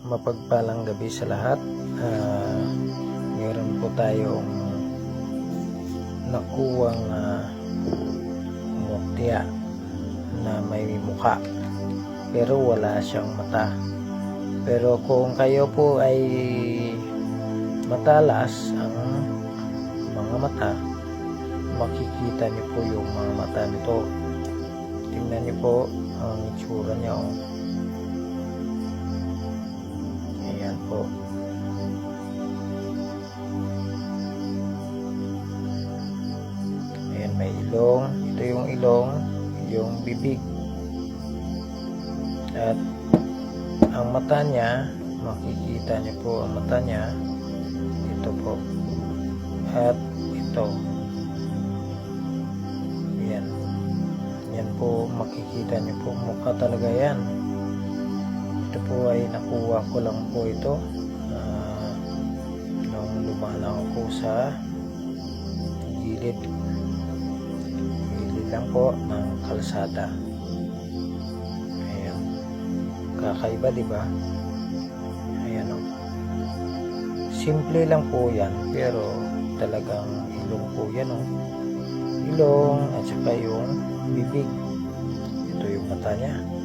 Mapagpalang gabi sa lahat. Ah, meron po tayong nakuwang uh, mutya na may muka pero wala siyang mata. Pero kung kayo po ay matalas ang mga mata, makikita niyo po yung mga mata nito. Tingnan niyo po ang itsura niya. Oh. Po. Ayan, may ilong. Ito yung ilong, yung bibig. At ang mata niya, makikita niyo po ang mata niya. Ito po. At ito. Ayan. Yan po, makikita niyo po. Mukha talaga yan. Po ay nakuha ko lang po ito. ah, nung lumalang ako sa gilid. Gilid lang po ng kalsada. Ayan. Kakaiba, di ba? Ayan o. Simple lang po yan, pero talagang ilong po yan o. Ilong at saka yung bibig. Ito yung mata niya.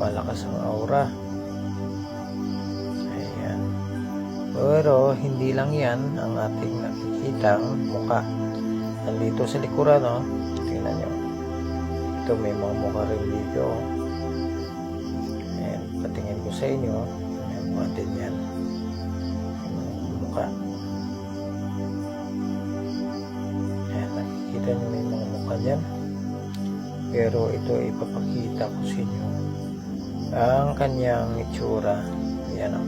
Malakas ang aura. Ayan. Pero hindi lang yan ang ating nakikitang muka. Nandito sa likuran, no? Tingnan nyo. Ito may mga mukha rin dito. Ayan, patingin ko sa inyo. Ayan, mukha din yan. Mukha. Ayan, nakikita nyo may mga mukha dyan. Pero ito ipapakita ko sa inyo ang kanyang itsura. Ayan o.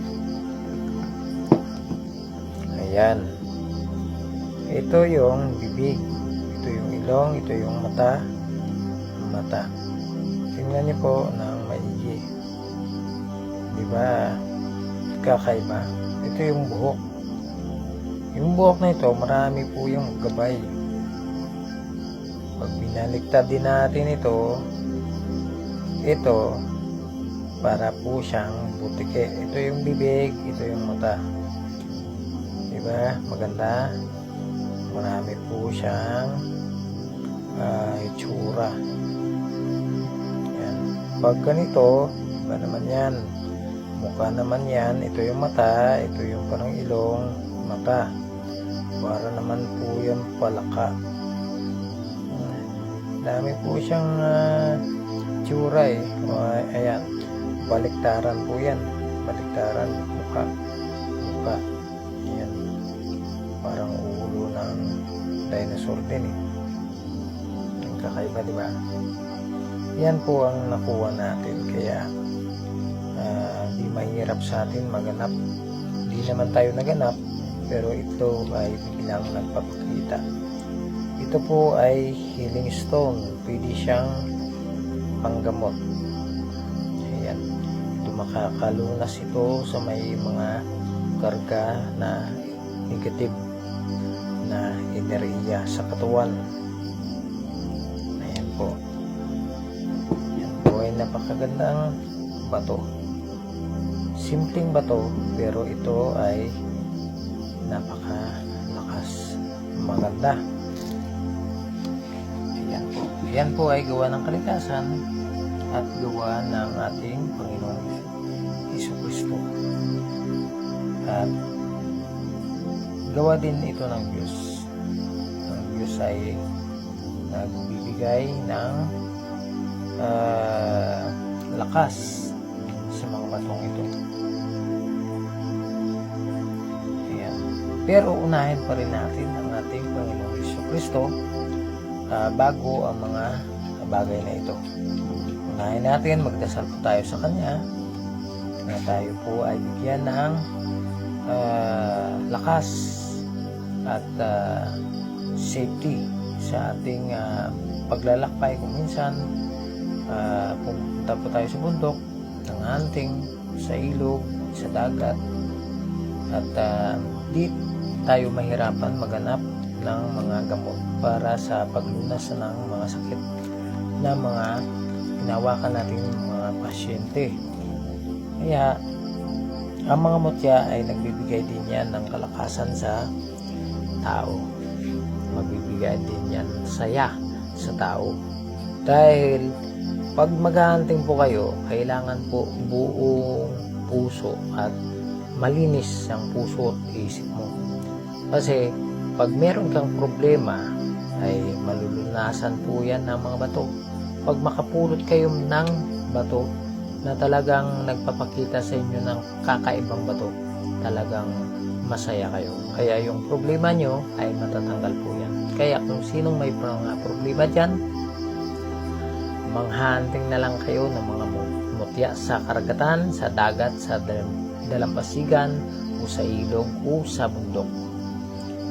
Ayan. Ito yung bibig. Ito yung ilong. Ito yung mata. Mata. Tingnan niyo po ng maigi. Di ba? Kakaiba. Ito yung buhok. Yung buhok na ito, marami po yung gabay. Pag binaliktad din natin ito, ito, para po siyang butike. Ito yung bibig, ito yung mata. Diba? Maganda. Marami po siyang ah, itsura. Yan. Pag ganito, iba naman yan. Mukha naman yan. Ito yung mata, ito yung parang ilong, mata. Para naman po yan palaka. Dami po siyang uh, tsura eh. O, ayan baliktaran po yan. Baliktaran mukha mukha yan. Parang ulo ng dinosaur din eh. Ang kakaiba di ba? Yan po ang nakuha natin. Kaya ah, di mahirap sa atin maganap. Di naman tayo naganap pero ito ay bilang nagpapakita. Ito po ay healing stone. Pwede siyang panggamot Ayan. Ito makakalunas ito sa may mga karga na negative na enerhiya sa katawan. Ayan po. Yan po ay napakagandang bato. Simpleng bato pero ito ay napakalakas. Maganda. Ayan po. Ayan po ay gawa ng kalikasan at gawa ng ating Panginoong Iso Kristo. At gawa din ito ng Diyos. Ang Diyos ay nagbibigay ng ah, lakas sa mga batong ito. Ayan. Pero unahin pa rin natin ang ating Panginoong Kristo ah, bago ang mga bagay na ito. Unahin natin, magdasal po tayo sa Kanya. Na tayo po ay bigyan ng ah, lakas at ah, safety sa ating ah, paglalakbay. Kung minsan ah, pumunta po tayo sa bundok ng hunting sa ilog, sa dagat. At ah, di tayo mahirapan maganap ng mga gamot para sa paglunas ng mga sakit na mga hinawakan natin yung mga pasyente. Kaya, ang mga mutya ay nagbibigay din yan ng kalakasan sa tao. Magbibigay din yan saya sa tao. Dahil, pag maghahunting po kayo, kailangan po buong puso at malinis ang puso at isip mo. Kasi, pag meron kang problema, ay malulunasan po yan ng mga bato. Pag makapulot kayo ng bato na talagang nagpapakita sa inyo ng kakaibang bato, talagang masaya kayo. Kaya yung problema nyo ay matatanggal po yan. Kaya kung sinong may problema dyan, manghunting na lang kayo ng mga mu- mutya sa karagatan, sa dagat, sa dal- dalampasigan, o sa ilog, o sa bundok.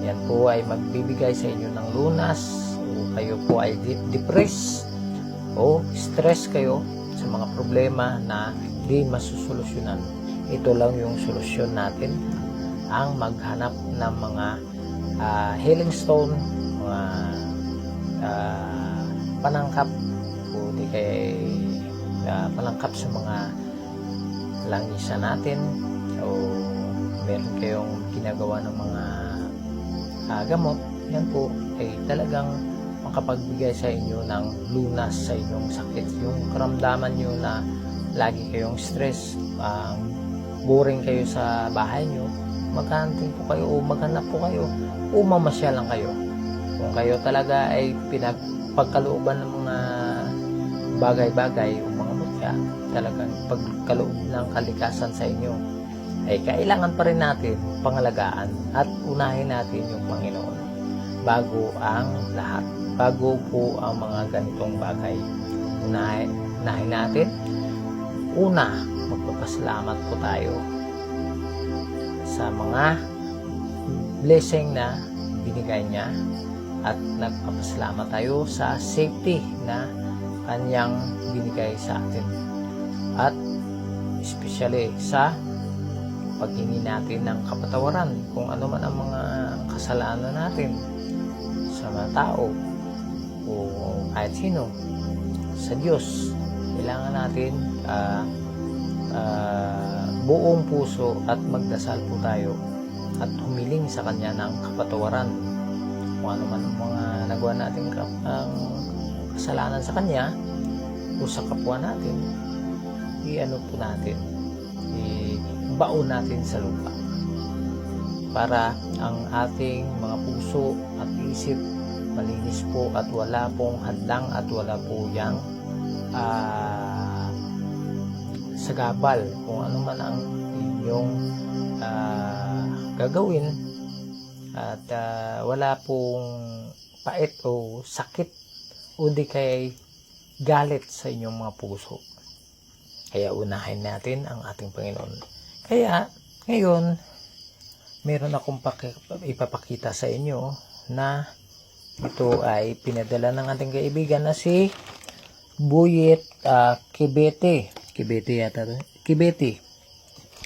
Yan po ay magbibigay sa inyo ng lunas, o kayo po ay de- depressed, o stress kayo sa mga problema na di masusolusyonan. Ito lang yung solusyon natin, ang maghanap ng mga ah, healing stone, mga ah, panangkap o di kay ah, panangkap sa mga langisa natin o meron kayong ginagawa ng mga ah, gamot yan po ay talagang makapagbigay sa inyo ng lunas sa inyong sakit. Yung karamdaman nyo na lagi kayong stress ang boring kayo sa bahay nyo maghanting po kayo o maghanap po kayo o mamasya lang kayo. Kung kayo talaga ay pinagpagkalooban ng mga bagay-bagay o mga mutya talagang pagkaloob ng kalikasan sa inyo ay kailangan pa rin natin pangalagaan at unahin natin yung Panginoon bago ang lahat. Bago po ang mga ganitong bagay unahin, unahin natin. Una magpapasalamat po tayo sa mga blessing na binigay niya at nagpapasalamat tayo sa safety na kanyang binigay sa atin. At especially sa paghingi natin ng kapatawaran kung ano man ang mga kasalanan natin sa mga tao o kahit sino sa Diyos kailangan natin ah, ah, buong puso at magdasal po tayo at humiling sa Kanya ng kapatawaran. Kung ano man mga nagawa natin ang kasalanan sa Kanya o sa kapwa natin i-ano po natin i-baon natin sa lupa para ang ating mga puso at isip malinis po at wala pong hadlang at wala po yang ah, sagabal kung ano man ang inyong ah, gagawin at ah, wala pong pait o sakit o di kay galit sa inyong mga puso. Kaya unahin natin ang ating Panginoon. Kaya ngayon, meron akong paki- ipapakita sa inyo na ito ay pinadala ng ating kaibigan na si Buyet ah, Kibete. Kibete yata. Kibete.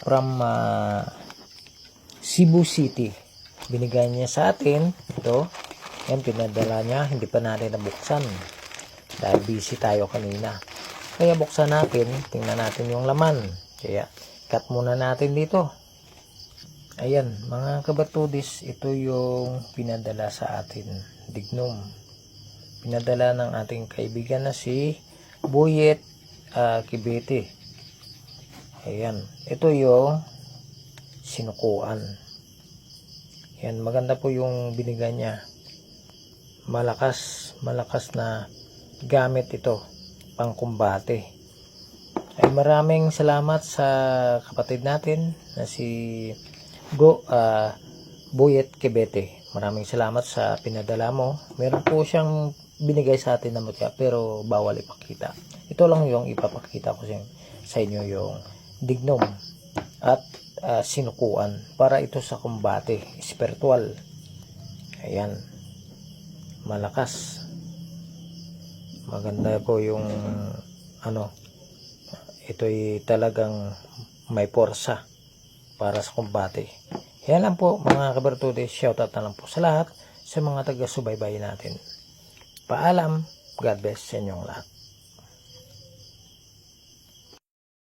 From ah, Cebu City. Binigay niya sa atin ito. Yan, pinadala niya. Hindi pa natin nabuksan. Dahil busy tayo kanina. Kaya buksan natin. Tingnan natin yung laman. Kaya, cut muna natin dito. Ayan, mga kabatudis, ito yung pinadala sa atin. Dignum. Pinadala ng ating kaibigan na si Buyet ah, Kibete. Ayan, ito yung sinukuan. Yan, maganda po yung binigay niya. Malakas, malakas na gamit ito pang kumbate. Ay maraming salamat sa kapatid natin na si Go ah, Buyet Kibete. Maraming salamat sa pinadala mo. Meron po siyang binigay sa atin na mutya pero bawal ipakita. Ito lang yung ipapakita ko sa, inyo yung dignum at ah, sinukuan para ito sa kumbate spiritual. Ayan. Malakas. Maganda po yung ano ito'y talagang may porsa para sa kumbate. Yan lang po mga kabertude. Shoutout na lang po sa lahat sa mga taga-subaybay natin. Paalam. God bless sa inyong lahat.